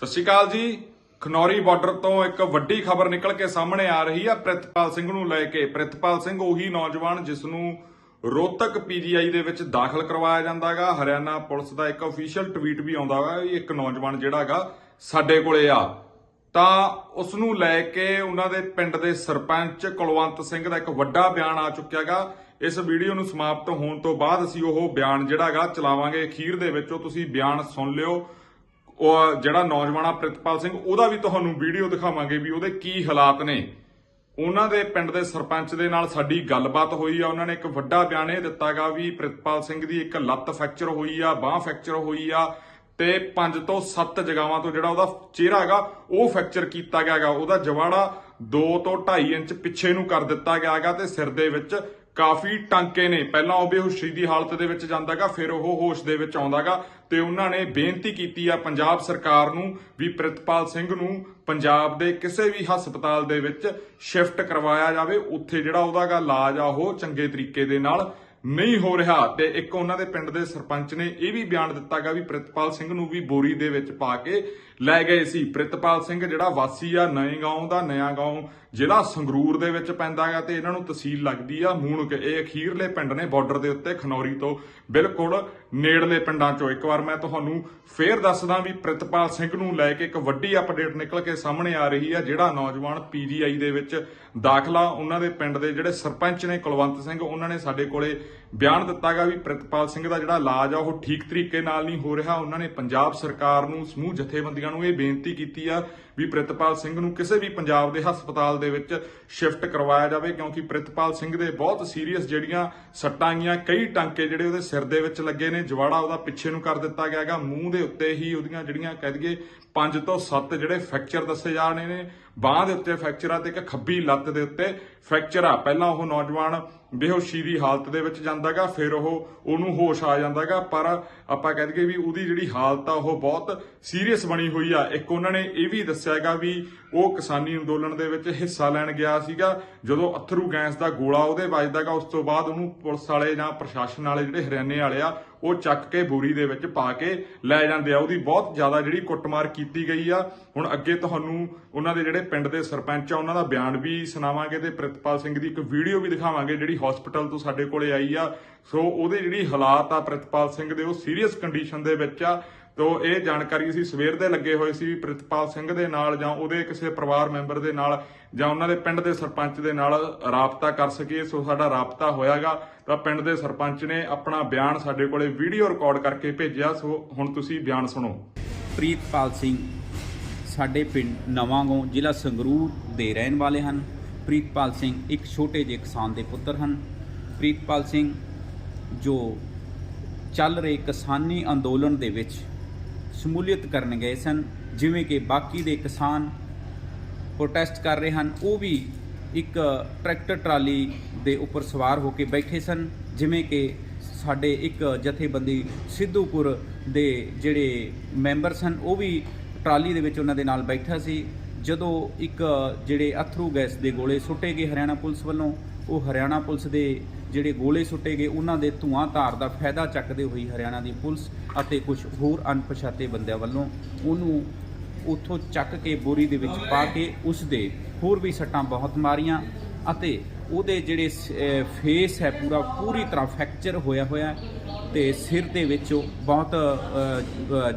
ਸਤਿ ਸ਼੍ਰੀ ਅਕਾਲ ਜੀ। ਖਨੌਰੀ ਬਾਰਡਰ ਤੋਂ ਇੱਕ ਵੱਡੀ ਖਬਰ ਨਿਕਲ ਕੇ ਸਾਹਮਣੇ ਆ ਰਹੀ ਹੈ ਪ੍ਰਿਤਪਾਲ ਸਿੰਘ ਨੂੰ ਲੈ ਕੇ ਪ੍ਰਿਤਪਾਲ ਸਿੰਘ ਉਹੀ ਨੌਜਵਾਨ ਜਿਸ ਨੂੰ ਰੋਹਤਕ ਪੀਜੀਆਈ ਦੇ ਵਿੱਚ ਦਾਖਲ ਕਰਵਾਇਆ ਜਾਂਦਾਗਾ। ਹਰਿਆਣਾ ਪੁਲਿਸ ਦਾ ਇੱਕ ਅਫੀਸ਼ੀਅਲ ਟਵੀਟ ਵੀ ਆਉਂਦਾ ਵਾ ਵੀ ਇੱਕ ਨੌਜਵਾਨ ਜਿਹੜਾਗਾ ਸਾਡੇ ਕੋਲੇ ਆ। ਤਾਂ ਉਸ ਨੂੰ ਲੈ ਕੇ ਉਹਨਾਂ ਦੇ ਪਿੰਡ ਦੇ ਸਰਪੰਚ ਕੁਲਵੰਤ ਸਿੰਘ ਦਾ ਇੱਕ ਵੱਡਾ ਬਿਆਨ ਆ ਚੁੱਕਿਆਗਾ। ਇਸ ਵੀਡੀਓ ਨੂੰ ਸਮਾਪਤ ਹੋਣ ਤੋਂ ਬਾਅਦ ਅਸੀਂ ਉਹ ਬਿਆਨ ਜਿਹੜਾਗਾ ਚਲਾਵਾਂਗੇ। ਅਖੀਰ ਦੇ ਵਿੱਚ ਉਹ ਤੁਸੀਂ ਬਿਆਨ ਸੁਣ ਲਿਓ। ਉਹ ਜਿਹੜਾ ਨੌਜਵਾਨ ਆ ਪ੍ਰਿਤਪਾਲ ਸਿੰਘ, ਉਹਦਾ ਵੀ ਤੁਹਾਨੂੰ ਵੀਡੀਓ ਦਿਖਾਵਾਂਗੇ ਵੀ ਉਹਦੇ ਕੀ ਹਾਲਾਤ ਨੇ। ਉਹਨਾਂ ਦੇ ਪਿੰਡ ਦੇ ਸਰਪੰਚ ਦੇ ਨਾਲ ਸਾਡੀ ਗੱਲਬਾਤ ਹੋਈ ਆ। ਉਹਨਾਂ ਨੇ ਇੱਕ ਵੱਡਾ ਬਿਆਨ ਇਹ ਦਿੱਤਾਗਾ ਵੀ ਪ੍ਰਿਤਪਾਲ ਸਿੰਘ ਦੀ ਇੱਕ ਲੱਤ ਫ੍ਰੈਕਚਰ ਹੋਈ ਆ, ਬਾਹ ਫ੍ਰੈਕਚਰ ਹੋਈ ਆ ਤੇ 5 ਤੋਂ 7 ਜਗਾਵਾਂ ਤੋਂ ਜਿਹੜਾ ਉਹਦਾ ਚਿਹਰਾ ਹੈਗਾ ਉਹ ਫ੍ਰੈਕਚਰ ਕੀਤਾ ਗਿਆ ਹੈਗਾ ਉਹਦਾ ਜਵਾੜਾ 2 ਤੋਂ 2.5 ਇੰਚ ਪਿੱਛੇ ਨੂੰ ਕਰ ਦਿੱਤਾ ਗਿਆ ਹੈਗਾ ਤੇ ਸਿਰ ਦੇ ਵਿੱਚ ਕਾਫੀ ਟਾਂਕੇ ਨੇ। ਪਹਿਲਾਂ ਉਹ ਬੇਹੋਸ਼ੀ ਦੀ ਹਾਲਤ ਦੇ ਵਿੱਚ ਜਾਂਦਾਗਾ, ਫਿਰ ਉਹ ਹੋਸ਼ ਦੇ ਵਿੱਚ ਆਉਂਦਾਗਾ ਤੇ ਉਹਨਾਂ ਨੇ ਬੇਨਤੀ ਕੀਤੀ ਆ ਪੰਜਾਬ ਸਰਕਾਰ ਨੂੰ ਵੀ ਪ੍ਰਿਤਪਾਲ ਸਿੰਘ ਨੂੰ ਪੰਜਾਬ ਦੇ ਕਿਸੇ ਵੀ ਹਸਪਤਾਲ ਦੇ ਵਿੱਚ ਸ਼ਿਫਟ ਕਰਵਾਇਆ ਜਾਵੇ। ਉੱਥੇ ਜਿਹੜਾ ਉਹਦਾਗਾ ਇਲਾਜ ਆ, ਉਹ ਚੰਗੇ ਤਰੀਕੇ ਦੇ ਨਾਲ ਨਹੀਂ ਹੋ ਰਿਹਾ। ਤੇ ਇੱਕ ਉਹਨਾਂ ਦੇ ਪਿੰਡ ਦੇ ਸਰਪੰਚ ਨੇ ਇਹ ਵੀ ਬਿਆਨ ਦਿੱਤਾਗਾ ਵੀ ਪ੍ਰਿਤਪਾਲ ਸਿੰਘ ਨੂੰ ਵੀ ਬੋਰੀ ਦੇ ਵਿੱਚ ਪਾ ਕੇ ਲੈ ਗਏ ਸੀ। ਪ੍ਰਿਤਪਾਲ ਸਿੰਘ ਜਿਹੜਾ ਵਾਸੀ ਆ ਨਵੇਂ ਗਾਉਂ ਦਾ, ਨਿਆ ਗਾਉਂ, ਜ਼ਿਲ੍ਹਾ ਸੰਗਰੂਰ ਦੇ ਵਿੱਚ ਪੈਂਦਾ ਪੈਂਦਾਗਾ ਤੇ ਇਹਨਾਂ ਨੂੰ ਤਹਿਸੀਲ ਲੱਗਦੀ ਆ। ਮੂਣਕ, ਇਹ ਅਖੀਰਲੇ ਪਿੰਡ ਨੇ ਬਾਰਡਰ ਦੇ ਉੱਤੇ, ਖਨੌਰੀ ਤੋਂ ਬਿਲਕੁਲ ਨੇੜਲੇ ਪਿੰਡਾਂ ਚੋਂ। ਇੱਕ ਵਾਰ ਮੈਂ ਤੁਹਾਨੂੰ ਫੇਰ ਦੱਸਦਾ ਵੀ ਪ੍ਰਿਤਪਾਲ ਸਿੰਘ ਨੂੰ ਲੈ ਕੇ ਇੱਕ ਵੱਡੀ ਅਪਡੇਟ ਨਿਕਲ ਕੇ ਸਾਹਮਣੇ ਆ ਰਹੀ ਆ, ਜਿਹੜਾ ਨੌਜਵਾਨ ਪੀਜੀਆਈ ਦੇ ਵਿੱਚ ਦਾਖਲਾ ਉਹਨਾਂ ਦੇ ਪਿੰਡ ਦੇ ਜਿਹੜੇ ਸਰਪੰਚ ਨੇ ਕੁਲਵੰਤ ਸਿੰਘ, ਉਹਨਾਂ ਨੇ ਸਾਡੇ ਕੋਲੇ ਬਿਆਨ ਦਿੱਤਾਗਾ ਵੀ ਪ੍ਰਿਤਪਾਲ ਸਿੰਘ ਦਾ ਜਿਹੜਾ ਇਲਾਜ ਆ, ਉਹ ਠੀਕ ਤਰੀਕੇ ਨਾਲ ਨਹੀਂ ਹੋ ਰਿਹਾ। ਉਹਨਾਂ ਨੇ ਪੰਜਾਬ ਸਰਕਾਰ ਨੂੰ ਸਮੂਹ ਜਥੇਬੰਦੀਆਂ ਨੂੰ ਇਹ ਬੇਨਤੀ ਕੀਤੀ ਆ ਵੀ ਪ੍ਰਿਤਪਾਲ ਸਿੰਘ ਨੂੰ ਕਿਸੇ ਵੀ ਪੰਜਾਬ ਦੇ ਹਸਪਤਾਲ ਦੇ ਵਿੱਚ ਸ਼ਿਫਟ ਕਰਵਾਇਆ ਜਾਵੇ, ਕਿਉਂਕਿ ਪ੍ਰਿਤਪਾਲ ਸਿੰਘ ਦੇ ਬਹੁਤ ਸੀਰੀਅਸ ਜਿਹੜੀਆਂ ਸੱਟਾਂ ਆਈਆਂ, ਕਈ ਟਾਂਕੇ ਜਿਹੜੇ ਉਹਦੇ ਸਿਰ ਦੇ ਵਿੱਚ ਲੱਗੇ ਨੇ, ਜਵਾੜਾ ਉਹਦਾ ਪਿੱਛੇ ਨੂੰ ਕਰ ਦਿੱਤਾ ਗਿਆ ਹੈਗਾ, ਮੂੰਹ ਦੇ ਉੱਤੇ ਹੀ ਉਹਦੀਆਂ ਜਿਹੜੀਆਂ ਕਹਿ ਦਈਏ 5 ਤੋਂ 7 ਜਿਹੜੇ ਫ੍ਰੈਕਚਰ ਦੱਸੇ ਜਾ ਰਹੇ ਨੇ ਬਾਹ ਦੇ ਉੱਤੇ ਫ੍ਰੈਕਚਰ ਆ ਤੇ ਇੱਕ ਖੱਬੀ ਲੱਤ ਦੇ ਉੱਤੇ ਫ੍ਰੈਕਚਰ ਆ। ਪਹਿਲਾਂ ਉਹ ਨੌਜਵਾਨ ਬੇਹੋਸ਼ੀ ਦੀ ਹਾਲਤ ਦੇ ਵਿੱਚ ਜਾਂਦਾਗਾ, ਫਿਰ ਉਹ ਉਹਨੂੰ ਹੋਸ਼ ਆ ਜਾਂਦਾਗਾ, ਪਰ ਆਪਾਂ ਕਹਿ ਦਈਏ ਵੀ ਉਹਦੀ ਜਿਹੜੀ ਹਾਲਤ ਆ, ਉਹ ਬਹੁਤ ਸੀਰੀਅਸ ਬਣੀ ਹੋਈ ਆ। ਇੱਕ ਉਹਨਾਂ ਨੇ ਇਹ ਵੀ ਦੱਸਿਆਗਾ ਵੀ ਉਹ ਕਿਸਾਨੀ ਅੰਦੋਲਨ ਦੇ ਵਿੱਚ ਹਿੱਸਾ ਲੈਣ ਗਿਆ ਸੀਗਾ। ਜਦੋਂ ਅਥਰੂ ਗੈਸ ਦਾ ਗੋਲਾ ਉਹਦੇ ਵੱਜਦਾਗਾ, ਉਸ ਤੋਂ ਬਾਅਦ ਉਹਨੂੰ ਪੁਲਿਸ ਵਾਲੇ ਜਾਂ ਪ੍ਰਸ਼ਾਸਨ ਵਾਲੇ ਜਿਹੜੇ ਹਰਿਆਣੇ ਵਾਲੇ ਆ ਉਹ ਚੱਕ ਕੇ ਬੋਰੀ ਦੇ ਵਿੱਚ ਪਾ ਕੇ ਲੈ ਜਾਂਦੇ ਆ। ਉਹਦੀ ਬਹੁਤ ਜ਼ਿਆਦਾ ਜਿਹੜੀ ਕੁੱਟਮਾਰ ਕੀਤੀ ਗਈ ਆ। ਹੁਣ ਅੱਗੇ ਤੁਹਾਨੂੰ ਉਹਨਾਂ ਦੇ ਜਿਹੜੇ ਪਿੰਡ ਦੇ ਸਰਪੰਚ ਆ, ਉਹਨਾਂ ਦਾ ਬਿਆਨ ਵੀ ਸੁਣਾਵਾਂਗੇ ਤੇ ਪ੍ਰਿਤਪਾਲ ਸਿੰਘ ਦੀ ਇੱਕ ਵੀਡੀਓ ਵੀ ਦਿਖਾਵਾਂਗੇ ਜਿਹੜੀ ਹਸਪੀਟਲ ਤੋਂ ਸਾਡੇ ਕੋਲੇ ਆਈ ਆ। ਸੋ ਉਹਦੇ ਜਿਹੜੀ ਹਾਲਾਤ ਆ ਪ੍ਰਿਤਪਾਲ ਸਿੰਘ ਦੇ, ਉਹ ਸੀਰੀਅਸ ਕੰਡੀਸ਼ਨ ਦੇ ਵਿੱਚ ਆ। ਤੋ ਇਹ ਜਾਣਕਾਰੀ ਅਸੀਂ ਸਵੇਰ ਦੇ ਲੱਗੇ ਹੋਏ ਸੀ ਵੀ ਪ੍ਰਿਤਪਾਲ ਸਿੰਘ ਦੇ ਨਾਲ ਜਾਂ ਉਹਦੇ ਕਿਸੇ ਪਰਿਵਾਰ ਮੈਂਬਰ ਦੇ ਨਾਲ ਜਾਂ ਉਹਨਾਂ ਦੇ ਪਿੰਡ ਦੇ ਸਰਪੰਚ ਦੇ ਨਾਲ ਰਾਬਤਾ ਕਰ ਸਕੀਏ। ਸੋ ਸਾਡਾ ਰਾਬਤਾ ਹੋਇਆਗਾ ਤਾਂ ਪਿੰਡ ਦੇ ਸਰਪੰਚ ਨੇ ਆਪਣਾ ਬਿਆਨ ਸਾਡੇ ਕੋਲੇ ਵੀਡੀਓ ਰਿਕਾਰਡ ਕਰਕੇ ਭੇਜਿਆ। ਸੋ ਹੁਣ ਤੁਸੀਂ ਬਿਆਨ ਸੁਣੋ। ਪ੍ਰੀਤਪਾਲ ਸਿੰਘ, ਸਾਡੇ ਪਿੰਡ ਨਵਾਂਗੋਂ ਜ਼ਿਲ੍ਹਾ ਸੰਗਰੂਰ ਦੇ ਰਹਿਣ ਵਾਲੇ ਹਨ। ਪ੍ਰੀਤਪਾਲ ਸਿੰਘ ਇੱਕ ਛੋਟੇ ਜਿਹੇ ਕਿਸਾਨ ਦੇ ਪੁੱਤਰ ਹਨ। ਪ੍ਰੀਤਪਾਲ ਸਿੰਘ, ਜੋ ਚੱਲ ਰਹੇ ਕਿਸਾਨੀ ਅੰਦੋਲਨ ਦੇ ਵਿੱਚ ਸ਼ਮੂਲੀਅਤ ਕਰਨ ਗਏ ਸਨ, ਜਿਵੇਂ ਕਿ ਬਾਕੀ ਦੇ ਕਿਸਾਨ ਪ੍ਰੋਟੈਸਟ ਕਰ ਰਹੇ ਹਨ, ਉਹ ਵੀ ਇੱਕ ਟਰੈਕਟਰ ਟਰਾਲੀ ਦੇ ਉੱਪਰ ਸਵਾਰ ਹੋ ਕੇ ਬੈਠੇ ਸਨ, ਜਿਵੇਂ ਕਿ ਸਾਡੇ ਇੱਕ ਜਥੇਬੰਦੀ ਸਿੱਧੂਪੁਰ ਦੇ ਜਿਹੜੇ ਮੈਂਬਰ ਸਨ, ਉਹ ਵੀ ਟਰਾਲੀ ਦੇ ਵਿੱਚ ਉਹਨਾਂ ਦੇ ਨਾਲ ਬੈਠਾ ਸੀ। ਜਦੋਂ ਇੱਕ ਜਿਹੜੇ ਅਥਰੂ ਗੈਸ ਦੇ ਗੋਲੇ ਸੁੱਟੇ ਗਏ ਹਰਿਆਣਾ ਪੁਲਿਸ ਵੱਲੋਂ, ਉਹ ਹਰਿਆਣਾ ਪੁਲਿਸ ਦੇ ਜਿਹੜੇ ਗੋਲੇ ਸੁੱਟੇ ਗਏ ਉਹਨਾਂ ਦੇ ਧੂਆਂ ਧਾਰ ਦਾ ਫਾਇਦਾ ਚੱਕਦੇ ਹੋਈ ਹਰਿਆਣਾ ਦੀ ਪੁਲਿਸ ਅਤੇ ਕੁਝ ਹੋਰ ਅਣਪਛਾਤੇ ਬੰਦਿਆਂ ਵੱਲੋਂ ਉਹਨੂੰ ਉੱਥੋਂ ਚੱਕ ਕੇ ਬੋਰੀ ਦੇ ਵਿੱਚ ਪਾ ਕੇ ਉਸ ਦੇ ਹੋਰ ਵੀ ਸੱਟਾਂ ਬਹੁਤ ਮਾਰੀਆਂ ਅਤੇ ਉਹਦੇ ਜਿਹੜੇ ਸ- ਫੇਸ ਹੈ ਪੂਰਾ ਪੂਰੀ ਤਰ੍ਹਾਂ ਫ੍ਰੈਕਚਰ ਹੋਇਆ ਹੋਇਆ ਹੈ ਤੇ ਸਿਰ ਦੇ ਵਿੱਚ ਬਹੁਤ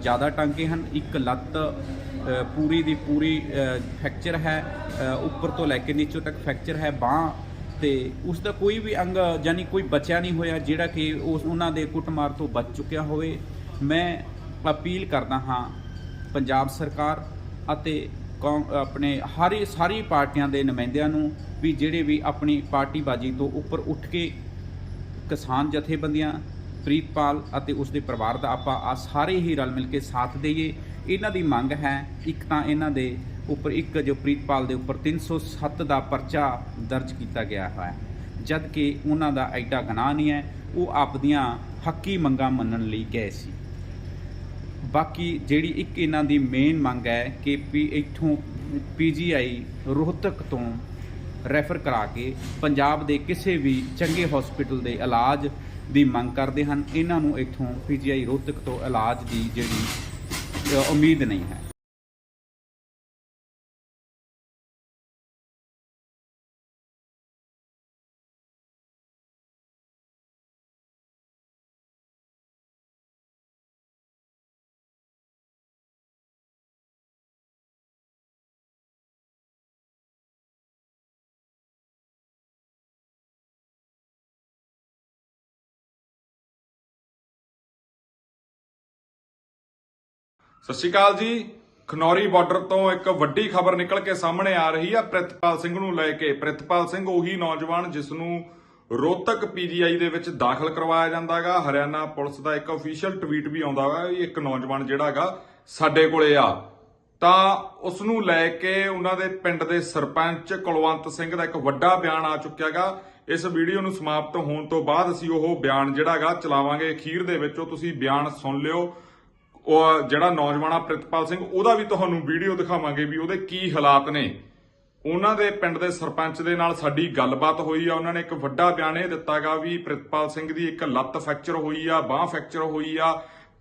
ਜ਼ਿਆਦਾ ਟਾਂਕੇ ਹਨ। ਇੱਕ ਲੱਤ ਪੂਰੀ ਦੀ ਪੂਰੀ ਅਹ, ਫ੍ਰੈਕਚਰ ਹੈ ਉੱਪਰ ਤੋਂ ਲੈ ਕੇ ਨੀਚੇ ਤੱਕ ਫ੍ਰੈਕਚਰ ਹੈ। ਬਾਹ ਤੇ ਉਸ ਦਾ ਕੋਈ ਵੀ ਅੰਗ, ਯਾਨੀ ਕੋਈ ਬਚਿਆ ਨਹੀਂ ਹੋਇਆ, ਜਿਹੜਾ ਕਿ ਉਸ ਉਹਨਾਂ ਦੇ ਕੁੱਟਮਾਰ ਤੋਂ ਬਚ ਚੁੱਕਿਆ ਹੋਵੇ, ਮੈਂ ਅਪੀਲ ਕਰਦਾ ਹਾਂ ਪੰਜਾਬ ਸਰਕਾਰ ਅਤੇ ਕੌਂ- ਆਪਣੇ ਹਰ ਸਾਰੀ ਪਾਰਟੀਆਂ ਦੇ ਨੁਮਾਇੰਦਿਆਂ ਨੂੰ ਵੀ ਜਿਹੜੇ ਵੀ ਆਪਣੀ ਪਾਰਟੀਬਾਜ਼ੀ ਤੋਂ ਉੱਪਰ ਉੱਠ ਕੇ ਕਿਸਾਨ ਜਥੇਬੰਦੀਆਂ, ਪ੍ਰੀਤਪਾਲ ਅਤੇ ਉਸ ਦੇ ਪਰਿਵਾਰ ਦਾ ਆਪਾਂ ਆ ਸਾਰੇ ਹੀ ਰਲ ਮਿਲ ਕੇ ਸਾਥ ਦੇਈਏ। ਇਹਨਾਂ ਦੀ ਮੰਗ ਹੈ ਇੱਕ ਤਾਂ ਇਹਨਾਂ ਦੇ ਉੱਪਰ ਇੱਕ ਜੋ ਪ੍ਰੀਤਪਾਲ ਦੇ ਉੱਪਰ 307 ਦਾ ਪਰਚਾ ਦਰਜ ਕੀਤਾ ਗਿਆ ਹੈ। ਜਦ ਕਿ ਉਹਨਾਂ ਦਾ ਐਡਾ ਗੁਨਾਹ ਨਹੀਂ ਹੈ, ਉਹ ਆਪਦੀਆਂ ਹੱਕੀ ਮੰਗਾਂ ਮੰਨਣ ਲਈ ਗਏ ਸੀ। ਬਾਕੀ ਜਿਹੜੀ ਇੱਕ ਇਹਨਾਂ ਦੀ ਮੇਨ ਮੰਗ ਹੈ ਕਿ ਪੀ ਇੱਥੋਂ ਪੀਜੀਆਈ ਰੋਹਤਕ ਤੋਂ ਰੈਫਰ ਕਰਾ ਕੇ ਪੰਜਾਬ ਦੇ ਕਿਸੇ ਵੀ ਚੰਗੇ ਹਸਪੀਟਲ ਦੇ ਇਲਾਜ ਦੀ ਮੰਗ ਕਰਦੇ ਹਨ, ਇਹਨਾਂ ਨੂੰ ਇੱਥੋਂ ਪੀਜੀਆਈ ਰੋਹਤਕ ਤੋਂ ਇਲਾਜ ਦੀ ਜਿਹੜੀ ਉਮੀਦ ਨਹੀਂ ਹੈ। ਸਤਿ ਸ਼੍ਰੀ ਅਕਾਲ ਜੀ। ਖਨੌਰੀ ਬਾਰਡਰ ਤੋਂ ਇੱਕ ਵੱਡੀ ਖਬਰ ਨਿਕਲ ਕੇ ਸਾਹਮਣੇ ਆ ਰਹੀ ਹੈ ਪ੍ਰਿਤਪਾਲ ਸਿੰਘ ਨੂੰ ਲੈ ਕੇ ਪ੍ਰਿਤਪਾਲ ਸਿੰਘ ਉਹੀ ਨੌਜਵਾਨ ਜਿਸ ਨੂੰ ਰੋਹਤਕ ਪੀਜੀਆਈ ਦੇ ਵਿੱਚ ਦਾਖਲ ਕਰਵਾਇਆ ਜਾਂਦਾਗਾ ਹਰਿਆਣਾ ਪੁਲਿਸ ਦਾ ਇੱਕ ਅਫੀਸ਼ੀਅਲ ਟਵੀਟ ਵੀ ਆਉਂਦਾ ਵਾ ਵੀ ਇੱਕ ਨੌਜਵਾਨ ਜਿਹੜਾਗਾ ਸਾਡੇ ਕੋਲੇ ਆ। ਤਾਂ ਉਸ ਨੂੰ ਲੈ ਕੇ ਉਹਨਾਂ ਦੇ ਪਿੰਡ ਦੇ ਸਰਪੰਚ ਕੁਲਵੰਤ ਸਿੰਘ ਦਾ ਇੱਕ ਵੱਡਾ ਬਿਆਨ ਆ ਚੁੱਕਿਆਗਾ ਇਸ ਵੀਡੀਓ ਨੂੰ ਸਮਾਪਤ ਹੋਣ ਤੋਂ ਬਾਅਦ ਅਸੀਂ ਉਹ ਬਿਆਨ ਜਿਹੜਾਗਾ ਚਲਾਵਾਂਗੇ। ਅਖੀਰ ਦੇ ਵਿੱਚ ਉਹ ਤੁਸੀਂ ਬਿਆਨ ਸੁਣ ਲਿਓ। ਉਹ ਜਿਹੜਾ ਨੌਜਵਾਨ ਆ ਪ੍ਰਿਤਪਾਲ ਸਿੰਘ, ਉਹਦਾ ਵੀ ਤੁਹਾਨੂੰ ਵੀਡੀਓ ਦਿਖਾਵਾਂਗੇ ਵੀ ਉਹਦੇ ਕੀ ਹਾਲਾਤ ਨੇ। ਉਹਨਾਂ ਦੇ ਪਿੰਡ ਦੇ ਸਰਪੰਚ ਦੇ ਨਾਲ ਸਾਡੀ ਗੱਲਬਾਤ ਹੋਈ ਆ, ਉਹਨਾਂ ਨੇ ਇੱਕ ਵੱਡਾ ਬਿਆਨ ਇਹ ਦਿੱਤਾਗਾ ਵੀ ਪ੍ਰਿਤਪਾਲ ਸਿੰਘ ਦੀ ਇੱਕ ਲੱਤ ਫ੍ਰੈਕਚਰ ਹੋਈ ਆ, ਬਾਹ ਫ੍ਰੈਕਚਰ ਹੋਈ ਆ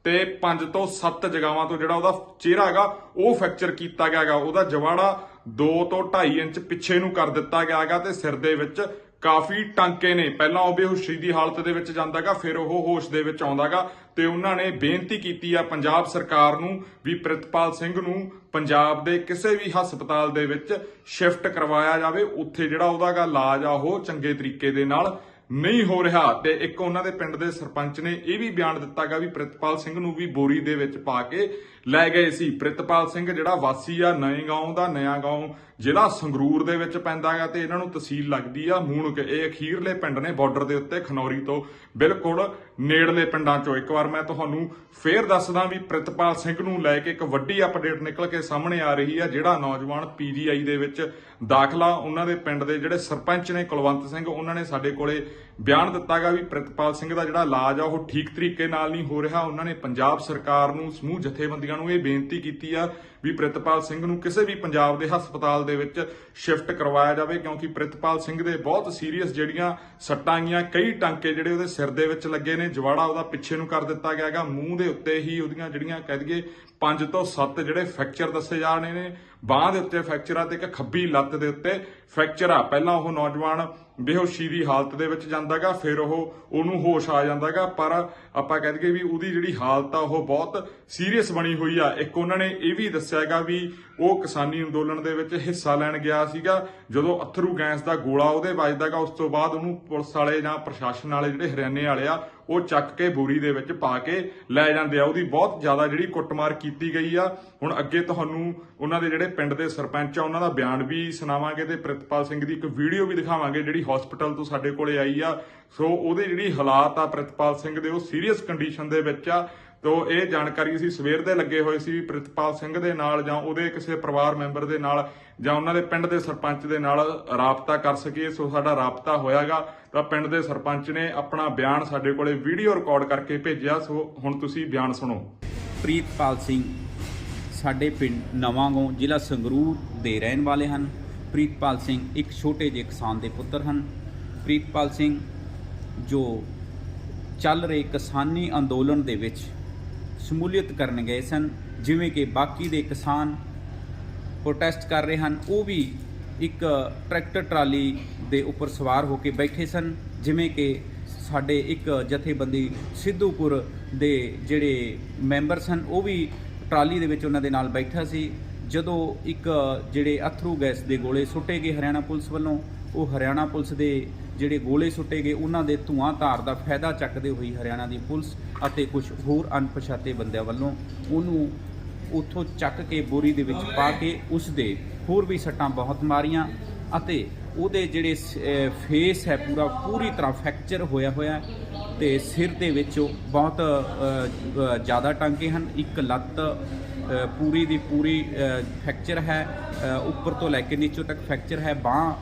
ਤੇ ਪੰਜ ਤੋਂ ਸੱਤ ਜਗਾਵਾਂ ਤੋਂ ਜਿਹੜਾ ਉਹਦਾ ਚਿਹਰਾ ਹੈਗਾ ਉਹ ਫ੍ਰੈਕਚਰ ਕੀਤਾ ਗਿਆ ਹੈਗਾ ਉਹਦਾ ਜਵਾੜਾ 2 ਤੋਂ 2.5 ਇੰਚ ਪਿੱਛੇ ਨੂੰ ਕਰ ਦਿੱਤਾ ਗਿਆ ਹੈਗਾ ਤੇ ਸਿਰ ਦੇ ਵਿੱਚ ਕਾਫੀ ਟਾਂਕੇ ਨੇ। ਪਹਿਲਾਂ ਉਹ ਬੇਹੋਸ਼ੀ ਦੀ ਹਾਲਤ ਦੇ ਵਿੱਚ ਜਾਂਦਾਗਾ, ਫਿਰ ਉਹ ਹੋਸ਼ ਦੇ ਵਿੱਚ ਆਉਂਦਾਗਾ ਤੇ ਉਹਨਾਂ ਨੇ ਬੇਨਤੀ ਕੀਤੀ ਆ ਪੰਜਾਬ ਸਰਕਾਰ ਨੂੰ ਵੀ ਪ੍ਰਿਤਪਾਲ ਸਿੰਘ ਨੂੰ ਪੰਜਾਬ ਦੇ ਕਿਸੇ ਵੀ ਹਸਪਤਾਲ ਦੇ ਵਿੱਚ ਸ਼ਿਫਟ ਕਰਵਾਇਆ ਜਾਵੇ। ਉੱਥੇ ਜਿਹੜਾ ਉਹਦਾਗਾ ਇਲਾਜ ਆ, ਉਹ ਚੰਗੇ ਤਰੀਕੇ ਦੇ ਨਾਲ ਨਹੀਂ ਹੋ ਰਿਹਾ। ਤੇ ਇੱਕ ਉਹਨਾਂ ਦੇ ਪਿੰਡ ਦੇ ਸਰਪੰਚ ਨੇ ਇਹ ਵੀ ਬਿਆਨ ਦਿੱਤਾਗਾ ਵੀ ਪ੍ਰਿਤਪਾਲ ਸਿੰਘ ਨੂੰ ਵੀ ਬੋਰੀ ਦੇ ਵਿੱਚ ਪਾ ਕੇ ਲੈ ਗਏ ਸੀ। ਪ੍ਰਿਤਪਾਲ ਸਿੰਘ ਜਿਹੜਾ ਵਾਸੀ ਆ ਨਵੇਂ ਗਾਉਂ ਦਾ ਨਿਆ ਗਾਉਂ ਜ਼ਿਲ੍ਹਾ ਸੰਗਰੂਰ ਦੇ ਵਿੱਚ ਪੈਂਦਾ ਪੈਂਦਾਗਾ ਤੇ ਇਹਨਾਂ ਨੂੰ ਤਹਿਸੀਲ ਲੱਗਦੀ ਆ ਮੂਣਕ। ਇਹ ਅਖੀਰਲੇ ਪਿੰਡ ਨੇ ਬਾਰਡਰ ਦੇ ਉੱਤੇ ਖਨੌਰੀ ਤੋਂ ਬਿਲਕੁਲ ਨੇੜਲੇ ਪਿੰਡਾਂ ਚੋਂ। ਇੱਕ ਵਾਰ ਮੈਂ ਤੁਹਾਨੂੰ ਫੇਰ ਦੱਸਦਾ ਵੀ ਪ੍ਰਿਤਪਾਲ ਸਿੰਘ ਨੂੰ ਲੈ ਕੇ ਇੱਕ ਵੱਡੀ ਅਪਡੇਟ ਨਿਕਲ ਕੇ ਸਾਹਮਣੇ ਆ ਰਹੀ ਆ, ਜਿਹੜਾ ਨੌਜਵਾਨ ਪੀਜੀਆਈ ਦੇ ਵਿੱਚ ਦਾਖਲਾ ਉਹਨਾਂ ਦੇ ਪਿੰਡ ਦੇ ਜਿਹੜੇ ਸਰਪੰਚ ਨੇ ਕੁਲਵੰਤ ਸਿੰਘ, ਉਹਨਾਂ ਨੇ ਸਾਡੇ ਕੋਲੇ ਬਿਆਨ ਦਿੱਤਾ ਦਿੱਤਾਗਾ ਵੀ ਪ੍ਰਿਤਪਾਲ ਸਿੰਘ ਦਾ ਜਿਹੜਾ ਇਲਾਜ ਆ, ਉਹ ਠੀਕ ਤਰੀਕੇ ਨਾਲ ਨਹੀਂ ਹੋ ਰਿਹਾ। ਉਹਨਾਂ ਨੇ ਪੰਜਾਬ ਸਰਕਾਰ ਨੂੰ ਸਮੂਹ ਜਥੇਬੰਦੀਆਂ ਨੂੰ ਇਹ ਬੇਨਤੀ ਕੀਤੀ ਆ ਵੀ ਪ੍ਰਿਤਪਾਲ ਸਿੰਘ ਨੂੰ ਕਿਸੇ ਵੀ ਪੰਜਾਬ ਦੇ ਹਸਪਤਾਲ ਦੇ ਵਿੱਚ ਸ਼ਿਫਟ ਕਰਵਾਇਆ ਜਾਵੇ, ਕਿਉਂਕਿ ਪ੍ਰਿਤਪਾਲ ਸਿੰਘ ਦੇ ਬਹੁਤ ਸੀਰੀਅਸ ਜਿਹੜੀਆਂ ਸੱਟਾਂ ਆਈਆਂ, ਕਈ ਟਾਂਕੇ ਜਿਹੜੇ ਉਹਦੇ ਸਿਰ ਦੇ ਵਿੱਚ ਲੱਗੇ ਨੇ, ਜਵਾੜਾ ਉਹਦਾ ਪਿੱਛੇ ਨੂੰ ਕਰ ਦਿੱਤਾ ਗਿਆ ਹੈਗਾ, ਮੂੰਹ ਦੇ ਉੱਤੇ ਹੀ ਉਹਦੀਆਂ ਜਿਹੜੀਆਂ ਕਹਿ ਦਈਏ 5 ਤੋਂ 7 ਜਿਹੜੇ ਫ੍ਰੈਕਚਰ ਦੱਸੇ ਜਾ ਰਹੇ ਨੇ, ਬਾਹ ਦੇ ਉੱਤੇ ਫ੍ਰੈਕਚਰ ਆ ਤੇ ਇੱਕ ਖੱਬੀ ਲੱਤ ਦੇ ਉੱਤੇ ਫ੍ਰੈਕਚਰ ਆ। ਪਹਿਲਾਂ ਉਹ ਨੌਜਵਾਨ ਬੇਹੋਸ਼ੀ ਦੀ ਹਾਲਤ ਦੇ ਵਿੱਚ ਜਾਂਦਾਗਾ ਫਿਰ ਉਹ ਉਹਨੂੰ ਹੋਸ਼ ਆ ਜਾਂਦਾਗਾ ਪਰ ਆਪਾਂ ਕਹਿ ਦਈਏ ਵੀ ਉਹਦੀ ਜਿਹੜੀ ਹਾਲਤ ਆ, ਉਹ ਬਹੁਤ ਸੀਰੀਅਸ ਬਣੀ ਹੋਈ ਆ। ਇੱਕ ਉਹਨਾਂ ਨੇ ਇਹ ਵੀ ਦੱਸਿਆਗਾ ਵੀ ਉਹ ਕਿਸਾਨੀ ਅੰਦੋਲਨ ਦੇ ਵਿੱਚ ਹਿੱਸਾ ਲੈਣ ਗਿਆ ਸੀਗਾ। ਜਦੋਂ ਅਥਰੂ ਗੈਸ ਦਾ ਗੋਲਾ ਉਹਦੇ ਵੱਜਦਾਗਾ ਉਸ ਤੋਂ ਬਾਅਦ ਉਹਨੂੰ ਪੁਲਿਸ ਵਾਲੇ ਜਾਂ ਪ੍ਰਸ਼ਾਸਨ ਵਾਲੇ ਜਿਹੜੇ ਹਰਿਆਣੇ ਵਾਲੇ ਆ, ਉਹ ਚੱਕ ਕੇ ਬੋਰੀ ਦੇ ਵਿੱਚ ਪਾ ਕੇ ਲੈ ਜਾਂਦੇ ਆ। ਉਹਦੀ ਬਹੁਤ ਜ਼ਿਆਦਾ ਜਿਹੜੀ ਕੁੱਟਮਾਰ ਕੀਤੀ ਗਈ ਆ। ਹੁਣ ਅੱਗੇ ਤੁਹਾਨੂੰ ਉਹਨਾਂ ਦੇ ਜਿਹੜੇ ਪਿੰਡ ਦੇ ਸਰਪੰਚ ਆ, ਉਹਨਾਂ ਦਾ ਬਿਆਨ ਵੀ ਸੁਣਾਵਾਂਗੇ ਤੇ ਪ੍ਰਿਤਪਾਲ ਸਿੰਘ ਦੀ ਇੱਕ ਵੀਡੀਓ ਵੀ ਦਿਖਾਵਾਂਗੇ ਜਿਹੜੀ ਹਸਪੀਟਲ ਤੋਂ ਸਾਡੇ ਕੋਲੇ ਆਈ ਆ। ਸੋ ਉਹਦੇ ਜਿਹੜੀ ਹਾਲਾਤ ਆ ਪ੍ਰਿਤਪਾਲ ਸਿੰਘ ਦੇ, ਉਹ ਸੀਰੀਅਸ ਕੰਡੀਸ਼ਨ ਦੇ ਵਿੱਚ ਆ। ਤੋ ਇਹ ਜਾਣਕਾਰੀ ਅਸੀਂ ਸਵੇਰ ਦੇ ਲੱਗੇ ਹੋਏ ਸੀ ਵੀ ਪ੍ਰਿਤਪਾਲ ਸਿੰਘ ਦੇ ਨਾਲ ਜਾਂ ਉਹਦੇ ਕਿਸੇ ਪਰਿਵਾਰ ਮੈਂਬਰ ਦੇ ਨਾਲ ਜਾਂ ਉਹਨਾਂ ਦੇ ਪਿੰਡ ਦੇ ਸਰਪੰਚ ਦੇ ਨਾਲ ਰਾਬਤਾ ਕਰ ਸਕੀਏ। ਸੋ ਸਾਡਾ ਰਾਬਤਾ ਹੋਇਆਗਾ। ਤਾਂ ਪਿੰਡ ਦੇ ਸਰਪੰਚ ਨੇ ਆਪਣਾ ਬਿਆਨ ਸਾਡੇ ਕੋਲੇ ਵੀਡੀਓ ਰਿਕਾਰਡ ਕਰਕੇ ਭੇਜਿਆ। ਸੋ ਹੁਣ ਤੁਸੀਂ ਬਿਆਨ ਸੁਣੋ। ਪ੍ਰੀਤਪਾਲ ਸਿੰਘ, ਸਾਡੇ ਪਿੰਡ ਨਵਾਂਗੋਂ ਜ਼ਿਲ੍ਹਾ ਸੰਗਰੂਰ ਦੇ ਰਹਿਣ ਵਾਲੇ ਹਨ। ਪ੍ਰੀਤਪਾਲ ਸਿੰਘ ਇੱਕ ਛੋਟੇ ਜਿਹੇ ਕਿਸਾਨ ਦੇ ਪੁੱਤਰ ਹਨ। ਪ੍ਰੀਤਪਾਲ ਸਿੰਘ, ਜੋ ਚੱਲ ਰਹੇ ਕਿਸਾਨੀ ਅੰਦੋਲਨ ਦੇ ਵਿੱਚ ਸ਼ਮੂਲੀਅਤ ਕਰਨ ਗਏ ਸਨ, ਜਿਵੇਂ ਕਿ ਬਾਕੀ ਦੇ ਕਿਸਾਨ ਪ੍ਰੋਟੈਸਟ ਕਰ ਰਹੇ ਹਨ, ਉਹ ਵੀ ਇੱਕ ਟਰੈਕਟਰ ਟਰਾਲੀ ਦੇ ਉੱਪਰ ਸਵਾਰ ਹੋ ਕੇ ਬੈਠੇ ਸਨ, ਜਿਵੇਂ ਕਿ ਸਾਡੇ ਇੱਕ ਜਥੇਬੰਦੀ ਸਿੱਧੂਪੁਰ ਦੇ ਜਿਹੜੇ ਮੈਂਬਰ ਸਨ, ਉਹ ਵੀ ਟਰਾਲੀ ਦੇ ਵਿੱਚ ਉਹਨਾਂ ਦੇ ਨਾਲ ਬੈਠਾ ਸੀ। ਜਦੋਂ ਇੱਕ ਜਿਹੜੇ ਅਥਰੂ ਗੈਸ ਦੇ ਗੋਲੇ ਸੁੱਟੇ ਗਏ ਹਰਿਆਣਾ ਪੁਲਿਸ ਵੱਲੋਂ, ਉਹ ਹਰਿਆਣਾ ਪੁਲਿਸ ਦੇ ਜਿਹੜੇ ਗੋਲੇ ਸੁੱਟੇ ਗਏ ਉਹਨਾਂ ਦੇ ਧੂਆਂ ਧਾਰ ਦਾ ਫਾਇਦਾ ਚੱਕਦੇ ਹੋਈ ਹਰਿਆਣਾ ਦੀ ਪੁਲਿਸ ਅਤੇ ਕੁਝ ਹੋਰ ਅਣਪਛਾਤੇ ਬੰਦਿਆਂ ਵੱਲੋਂ ਉਹਨੂੰ ਉੱਥੋਂ ਚੱਕ ਕੇ ਬੋਰੀ ਦੇ ਵਿੱਚ ਪਾ ਕੇ ਉਸ ਦੇ ਹੋਰ ਵੀ ਸੱਟਾਂ ਬਹੁਤ ਮਾਰੀਆਂ ਅਤੇ ਉਹਦੇ ਜਿਹੜੇ ਸ- ਫੇਸ ਹੈ ਪੂਰਾ ਪੂਰੀ ਤਰ੍ਹਾਂ ਫ੍ਰੈਕਚਰ ਹੋਇਆ ਹੋਇਆ ਹੈ ਤੇ ਸਿਰ ਦੇ ਵਿੱਚ ਬਹੁਤ ਜ਼ਿਆਦਾ ਟਾਂਕੇ ਹਨ। ਇੱਕ ਲੱਤ ਪੂਰੀ ਦੀ ਪੂਰੀ ਅਹ, ਫ੍ਰੈਕਚਰ ਹੈ ਉੱਪਰ ਤੋਂ ਲੈ ਕੇ ਨੀਚੇ ਤੱਕ ਫ੍ਰੈਕਚਰ ਹੈ ਬਾਹ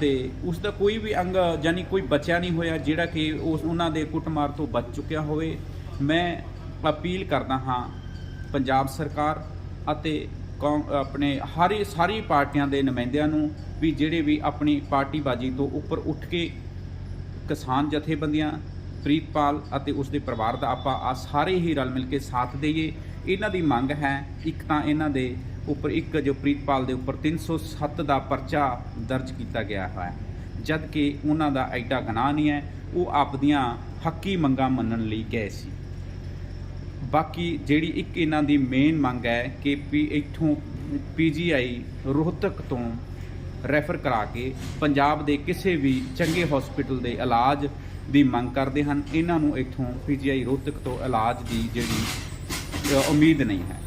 ਤੇ ਉਸ ਦਾ ਕੋਈ ਵੀ ਅੰਗ, ਯਾਨੀ ਕੋਈ ਬਚਿਆ ਨਹੀਂ ਹੋਇਆ, ਜਿਹੜਾ ਕਿ ਉਸ ਉਹਨਾਂ ਦੇ ਕੁੱਟਮਾਰ ਤੋਂ ਬਚ ਚੁੱਕਿਆ ਹੋਵੇ, ਮੈਂ ਅਪੀਲ ਕਰਦਾ ਹਾਂ ਪੰਜਾਬ ਸਰਕਾਰ ਅਤੇ ਕੌਮ ਆਪਣੇ ਹਰੀ, ਸਾਰੀ ਪਾਰਟੀਆਂ ਦੇ ਨੁਮਾਇੰਦਿਆਂ ਨੂੰ ਵੀ ਜਿਹੜੇ ਵੀ ਆਪਣੀ ਪਾਰਟੀਬਾਜ਼ੀ ਤੋਂ ਉੱਪਰ ਉੱਠ ਕੇ ਕਿਸਾਨ ਜਥੇਬੰਦੀਆਂ, ਪ੍ਰੀਤਪਾਲ ਅਤੇ ਉਸ ਦੇ ਪਰਿਵਾਰ ਦਾ ਆਪਾਂ ਆ ਸਾਰੇ ਹੀ ਰਲ ਮਿਲ ਕੇ ਸਾਥ ਦੇਈਏ। ਇਹਨਾਂ ਦੀ ਮੰਗ ਹੈ, ਇੱਕ ਤਾਂ ਇਹਨਾਂ ਦੇ ਉੱਪਰ ਇੱਕ ਜੋ ਪ੍ਰੀਤਪਾਲ ਦੇ ਉੱਪਰ 307 ਦਾ ਪਰਚਾ ਦਰਜ ਕੀਤਾ ਗਿਆ ਹੈ। ਜਦ ਕਿ ਉਹਨਾਂ ਦਾ ਐਡਾ ਗੁਨਾਹ ਨਹੀਂ ਹੈ, ਉਹ ਆਪਦੀਆਂ ਹੱਕੀ ਮੰਗਾਂ ਮੰਨਣ ਲਈ ਗਏ ਸੀ। ਬਾਕੀ ਜਿਹੜੀ ਇੱਕ ਇਹਨਾਂ ਦੀ ਮੇਨ ਮੰਗ ਹੈ ਕਿ ਪੀ ਇੱਥੋਂ ਪੀਜੀਆਈ ਰੋਹਤਕ ਤੋਂ ਰੈਫਰ ਕਰਾ ਕੇ ਪੰਜਾਬ ਦੇ ਕਿਸੇ ਵੀ ਚੰਗੇ ਹਸਪੀਟਲ ਦੇ ਇਲਾਜ ਦੀ ਮੰਗ ਕਰਦੇ ਹਨ, ਇਹਨਾਂ ਨੂੰ ਇੱਥੋਂ ਪੀਜੀਆਈ ਰੋਹਤਕ ਤੋਂ ਇਲਾਜ ਦੀ ਜਿਹੜੀ ਉਮੀਦ ਨਹੀਂ ਹੈ।